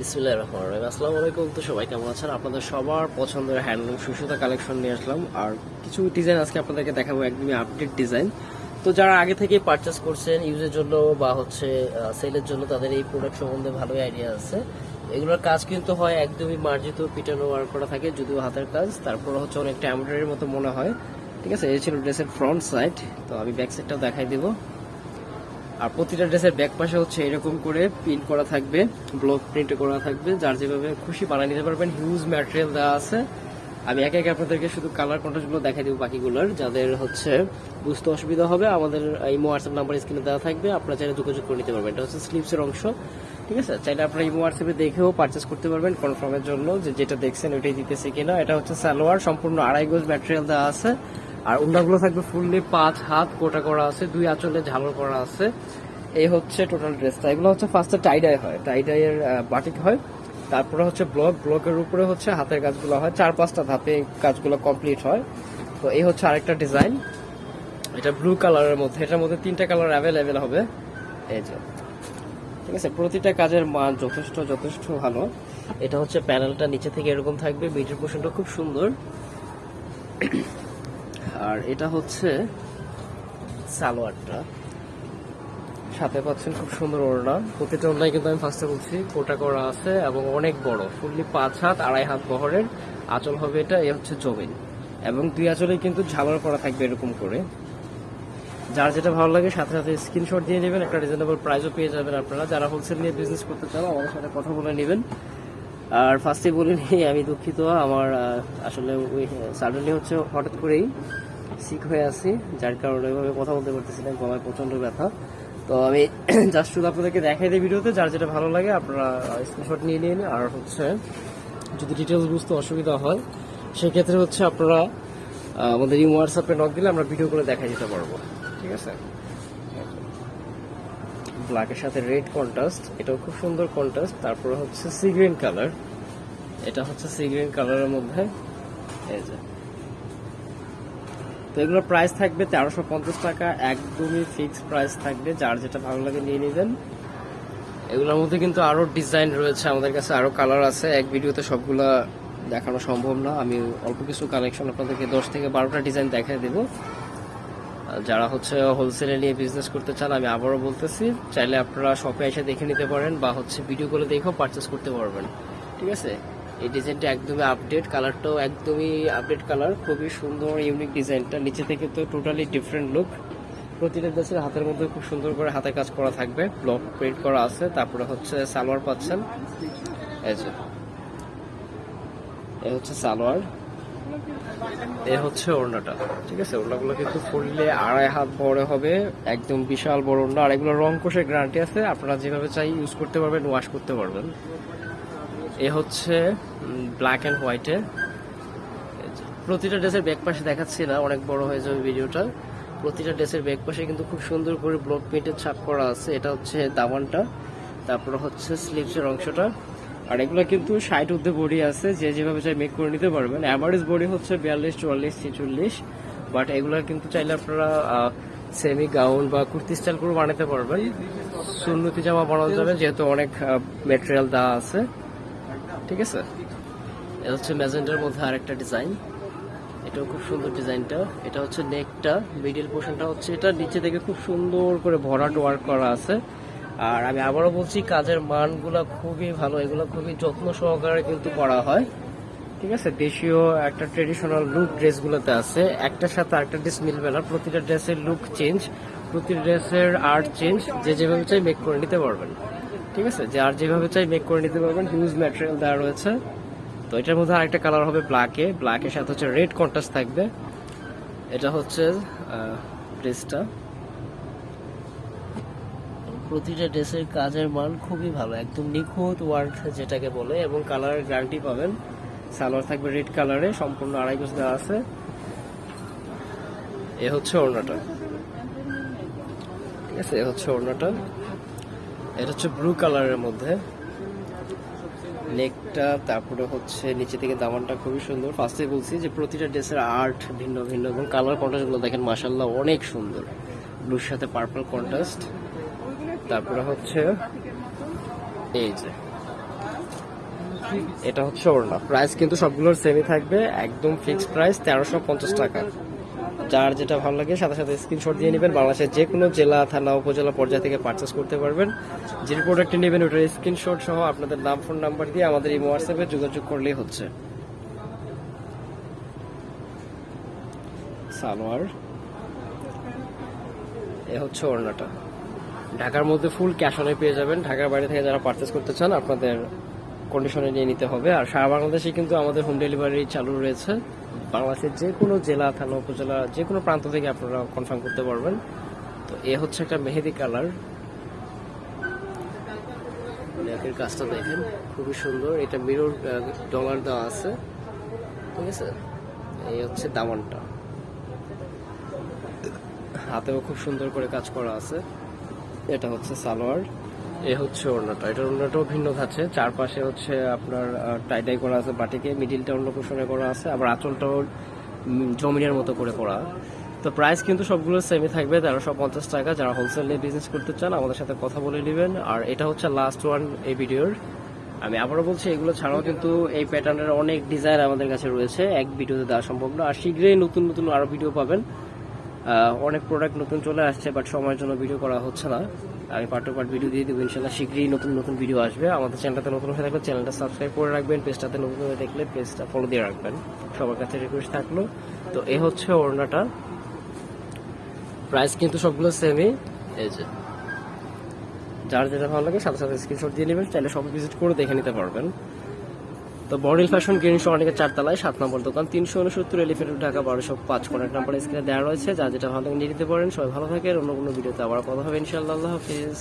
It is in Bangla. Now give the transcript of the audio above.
বিসমিল্লাহির রহমানির রহিম। আসসালামু আলাইকুম। তো সবাই কেমন আছেন? আপনাদের সবার পছন্দের হ্যান্ডলুম সুসুতা কালেকশন নিয়ে আসলাম। আর কিছু ডিজাইন আজকে আপনাদেরকে দেখাবো, একদমই আপডেট ডিজাইন তো যারা আগে থেকে পারচেস করছেন ইউজের জন্য বা হচ্ছে সেলের জন্য তাদের এই প্রোডাক্ট সম্বন্ধে ভালোই আইডিয়া আছে। এগুলোর কাজ কিন্তু হয় একদমই মার্জিত, পিটানো ওয়ার্ক করা থাকে, যদিও হাতের কাজ। তারপরে হচ্ছে অনেকটা এমব্রয়ডারির মতো মনে হয়। ঠিক আছে? এই ছিল ড্রেসের ফ্রন্ট সাইড তো আমি ব্যাক সাইডটাও দেখাই দিব। আর প্রতিটা ড্রেসের ব্যাক পাশে হচ্ছে এরকম করে প্রিন্ট করা থাকবে ব্লক প্রিন্ট করা থাকবে, যার যেভাবে খুশি বানিয়ে নিতে পারবেন। হিউজ ম্যাটেরিয়াল দেওয়া আছে। আমি একে একে আপনাদেরকে শুধু কালার কন্ট্রাস্টগুলো দেখাই দিব বাকিগুলোর, যাদের হচ্ছে বুঝতে অসুবিধা হবে। আমাদের ইমো হোয়াটসঅ্যাপ নাম্বার স্ক্রিনে দেওয়া থাকবে। আপনারা চাইলে যোগাযোগ করে নিতে পারবেন। এটা হচ্ছে স্লিপসের অংশ, ঠিক আছে? চাইলে আপনারা ইমো হোয়াটসঅ্যাপে দেখেও পারচেস করতে পারবেন কনফার্মের জন্য যে যেটা দেখছেন ওইটাই দিতেছে কিনা। এটা হচ্ছে সালোয়ার, সম্পূর্ণ আড়াই গোজ ম্যাটেরিয়াল দেওয়া আছে। আর উন্ডাগুলো থাকবে ফুললি পাঁচ হাত কোটা করা আছে, দুই আঁচলে ঝালর করা আছে। এই হচ্ছে টোটাল ড্রেসটা এগুলো হচ্ছে ফার্স্টে টাইডাই হয়। টাইডাইয়ের বাটিক হয়। তারপরে হচ্ছে ব্লক ব্লকের উপরে হচ্ছে হাতের কাজগুলো হয়। চার পাঁচটা ধাপে কাজগুলো কমপ্লিট হয়। তো এই হচ্ছে আরেকটা ডিজাইন এটা ব্লু কালারের মধ্যে। এটার মধ্যে তিনটা কালার অ্যাভেলেবেল হবে। এই যে। ঠিক আছে? প্রতিটা কাজের মান যথেষ্ট যথেষ্ট ভালো। এটা হচ্ছে প্যানেলটা নিচে থেকে এরকম থাকবে। মিডিল পোর্শনটা খুব সুন্দর। আর এটা হচ্ছে সালোয়ারটা। সাথে পাচ্ছেন খুব সুন্দর ওড়না। প্রতিটা ওড়নায় কিন্তু আমি ফার্স্টে বলছি, কোটা করা আছে এবং অনেক বড়, ফুললি পাঁচ হাত, আড়াই হাত বহরের। আঁচল হবে এটা, এ হচ্ছে জমিন। এবং দুই আঁচলে কিন্তু ঝালর করা থাকবে এরকম করে। যার যেটা ভালো লাগে সাথে সাথে স্ক্রিনশট দিয়ে নেবেন, একটা রিজনেবল প্রাইসও পেয়ে যাবেন আপনারা। যারা হোলসেল নিয়ে বিজনেস করতে চান আমাদের সাথে কথা বলে নেবেন। আর ফার্স্টে বলে নিই আমি দুঃখিত। আমার আসলে ওই সাডেনলি হচ্ছে হঠাৎ করেই সিক হয়ে আছি, যার কারণে ওইভাবে কথা বলতে পারতেছিলাম গলায় প্রচণ্ড ব্যথা। তো আমি জাস্ট শুধু আপনাদেরকে দেখাই দিই ভিডিওতে, যার যেটা ভালো লাগে আপনারা স্ক্রিনশট নিয়ে নিন। আর হচ্ছে, যদি ডিটেলস বুঝতে অসুবিধা হয়, সেক্ষেত্রে হচ্ছে আপনারা আমাদের এই হোয়াটসঅ্যাপে নক দিলে আমরা ভিডিও করে দেখাই দিতে পারব। ঠিক আছে? ব্ল্যাকের সাথে রেড কন্ট্রাস্ট এটাও খুব সুন্দর কন্ট্রাস্ট তারপরে হচ্ছে সি গ্রিন কালার এটা হচ্ছে সি গ্রিন কালারের মধ্যে। এই যে। তো এগুলোর প্রাইস থাকবে তেরোশো পঞ্চাশ টাকা, একদমই ফিক্সড প্রাইস থাকবে, যার যেটা ভালো লাগে নিয়ে নেবেন। এগুলোর মধ্যে কিন্তু আরও ডিজাইন রয়েছে, আমাদের কাছে আরও কালার আছে। এক ভিডিওতে সবগুলা দেখানো সম্ভব না, আমি অল্প কিছু কালেকশন আপনাদেরকে দশ থেকে বারোটা ডিজাইন দেখাই দেবো। যারা হচ্ছে হোলসেলে নিয়ে বিজনেস করতে চান, আমি আবারও বলতেছি, চাইলে আপনারা শপে এসে দেখে নিতে পারেন, বা হচ্ছে ভিডিও করে দেখেও পারচেস করতে পারবেন। ঠিক আছে? এই ডিজাইনটা একদমই আপডেট কালারটাও একদমই আপডেট কালার খুবই সুন্দর ইউনিক ডিজাইনটা নিচে থেকে তো টোটালি ডিফারেন্ট লুক প্রতিটা দেশের হাতের মধ্যে খুব সুন্দর করে হাতে কাজ করা থাকবে। ব্লক প্রিন্ট করা আছে, তারপরে হচ্ছে সালোয়ার পাচ্ছেন। এই যে হচ্ছে সালোয়ার। এ হচ্ছে ওড়নাটা, ঠিক আছে? ওড়নাগুলো কিন্তু ফুললে আড়াই হাত বড় হবে, একদম বিশাল বড় ওড়না। আর এগুলো রং কোষের গ্যারান্টি আছে, আপনারা যেভাবে চাই ইউজ করতে পারবেন ওয়াশ করতে পারবেন। এ হচ্ছে ব্ল্যাক অ্যান্ড হোয়াইটে প্রতিটা ড্রেসের ব্যাক পাশে দেখাচ্ছি না, অনেক বড় হয়ে যাবে ভিডিওটা। প্রতিটা ড্রেসের ব্যাক পাশে কিন্তু খুব সুন্দর করে ব্লক প্রিন্টের ছাপ করা আছে। এটা হচ্ছে দামানটা তারপরে হচ্ছে স্লিভসের অংশটা। আর এগুলো কিন্তু ষাট উর্ধে বডি আছে, যে যেভাবে চাই মেক করে নিতে পারবেন। অ্যাভারেজ বডি হচ্ছে বিয়াল্লিশ, চুয়াল্লিশ, ছেচল্লিশ। বাট এগুলো কিন্তু চাইলে আপনারা সেমি গাউন বা কুর্তি স্টাইল করে বানাতে পারবেন। সুন্নতি জামা বানানো যাবে, যেহেতু অনেক মেটেরিয়াল দেওয়া আছে। ঠিক আছে? এটা হচ্ছে ম্যাজেন্টার মধ্যে আরেকটা ডিজাইন। এটাও খুব সুন্দর ডিজাইনটা। এটা হচ্ছে নেকটা। মিডিল পোর্শনটা হচ্ছে এটা। নিচে থেকে খুব সুন্দর করে ভরাট ওয়ার্ক করা আছে। আর আমি আবারও বলছি, কাজের মানগুলো খুবই ভালো। এগুলো খুবই যত্ন সহকারে কিন্তু করা হয়। ঠিক আছে? দেশীয় একটা ট্রেডিশনাল লুক ড্রেসগুলোতে আছে। একটার সাথে আরেকটা ড্রেস মিলবে না। প্রতিটা ড্রেসের লুক চেঞ্জ প্রতিটা ড্রেসের আর্ট চেঞ্জ যে যেভাবে চাই মেক করে নিতে পারবেন। ঠিক আছে? যে আর যেভাবে চাই মেক করে নিতে পারবেন। হিউজ ম্যাটেরিয়াল দেওয়া রয়েছে। তো এটার মধ্যে আরেকটা কালার হবে ব্ল্যাকে ব্ল্যাকের সাথে হচ্ছে রেড কন্ট্রাস্ট থাকবে। এটা হচ্ছে ড্রেসটা প্রতিটা ড্রেসের কাজের মান খুবই ভালো। একদম নিখুঁত ওয়ার্ক যেটাকে বলে, এবং কালারের গ্যারান্টি পাবেন। সালোয়ার থাকবে রেড কালারে সম্পূর্ণ আড়াই গোছ দেওয়া আছে। এ হচ্ছে ওড়নাটা। ঠিক আছে? এ হচ্ছে ওড়নাটা। এটা হচ্ছে ব্লু কালারের মধ্যে। নেকটা তারপরে হচ্ছে নিচে থেকে দামানটা খুবই সুন্দর। ফার্স্টে বলছি যে প্রতিটা ড্রেসের আর্ট ভিন্ন ভিন্ন এবং কালার কন্ট্রাস্টগুলো দেখেন মাসাল্লাহ অনেক সুন্দর। ব্লুর সাথে পার্পল কন্ট্রাস্ট তারপরে হচ্ছে এই যে, এটা হচ্ছে ওড়না। প্রাইস কিন্তু সবগুলোর সেমই থাকবে, একদম ফিক্সড প্রাইস তেরোশো পঞ্চাশ টাকা। যার যেটা ভালো লাগে, সাথে সাথে স্ক্রিনশট দিয়ে নেবেন। বাংলাদেশের যে কোনো জেলা, থানা, উপজেলা পর্যায় থেকে পারচেস করতে পারবেন। যে প্রোডাক্টটি নেবেন, ওটার স্ক্রিনশট সহ আপনাদের নাম ফোন নাম্বার দিয়ে আমাদের এই হোয়াটসঅ্যাপে যোগাযোগ করলেই হচ্ছে। সালোয়ার এ হচ্ছে ওড়নাটা। ঢাকার মধ্যে ফুল ক্যাশ অনে পেয়ে যাবেন। ঢাকার বাইরে থেকে যারা পারচেস করতে চান, আপনাদের কন্ডিশনে নিয়ে নিতে হবে। আর সারা বাংলাদেশে কিন্তু আমাদের হোম ডেলিভারি চালু রয়েছে। বাংলাদেশের যে কোনো জেলা, থানা, উপজেলা, যে কোনো প্রান্ত থেকে আপনারা কনফার্ম করতে পারবেন। তো এ হচ্ছে একটা মেহেদি কালার। কাজটা দেখেন, খুবই সুন্দর। এটা মিরর ডলার দেওয়া আছে। ঠিক আছে? এই হচ্ছে দামনটা। হাতেও খুব সুন্দর করে কাজ করা আছে। এটা হচ্ছে সালোয়ার। এ হচ্ছে ওড়নাটা। এটার ওড়নাটাও ভিন্ন থাকছে চারপাশে হচ্ছে আপনার টাইটাই করা আছে বাটিকে মিডিলটা অন্য পোষণে করা আছে, আবার আঁচলটাও জমিনের মতো করে করা। তো প্রাইস কিন্তু সবগুলো সেমই থাকবে, তেরোশো পঞ্চাশ টাকা। যারা হোলসেল নিয়ে বিজনেস করতে চান, আমাদের সাথে কথা বলে নেবেন। আর এটা হচ্ছে লাস্ট ওয়ান এই ভিডিওর আমি আবারও বলছি, এগুলো ছাড়াও কিন্তু এই প্যাটার্নের অনেক ডিজাইন আমাদের কাছে রয়েছে। এক ভিডিওতে দেওয়া সম্ভব না। আর শীঘ্রই নতুন নতুন আরও ভিডিও পাবেন। অনেক প্রোডাক্ট নতুন চলে আসছে বাট সময়ের জন্য ভিডিও করা হচ্ছে না। আমি পার্ট টু পার্ট ভিডিও দিয়ে দেবো, ইনশাল্লাহ শীঘ্রই নতুন নতুন ভিডিও আসবে। আমাদের চ্যানেলটাতে নতুন হয়ে থাকলে চ্যানেলটা সাবস্ক্রাইব করে রাখবেন পেজটাতে নতুন হয়ে দেখলে পেজটা ফলো দিয়ে রাখবেন। সবার কাছে রিকোয়েস্ট থাকল। তো এ হচ্ছে ওড়নাটা। প্রাইস কিন্তু সবগুলো সেমই এই যে, যার যেটা ভালো লাগে সাথে সাথে স্ক্রিনশট দিয়ে নেবেন, চাইলে সব ভিজিট করে দেখে নিতে পারবেন। তো বর্ডিল ফ্যাশন গ্রিন অনেকের চারতলায়, সাত নম্বর দোকান, তিনশো উনসত্তর এলিফেন্ট ঢাকা বারোশো পাঁচ কন্ট্যাক্ট নাম্বার স্ক্রিনে দেওয়া রয়েছে। যা যেটা ভালো নিয়ে নিতে পারেন। সবাই ভালো থাকেন। অন্য কোনো ভিডিওতে আবার কথা হবে। ইনশাআল্লাহ হাফিজ।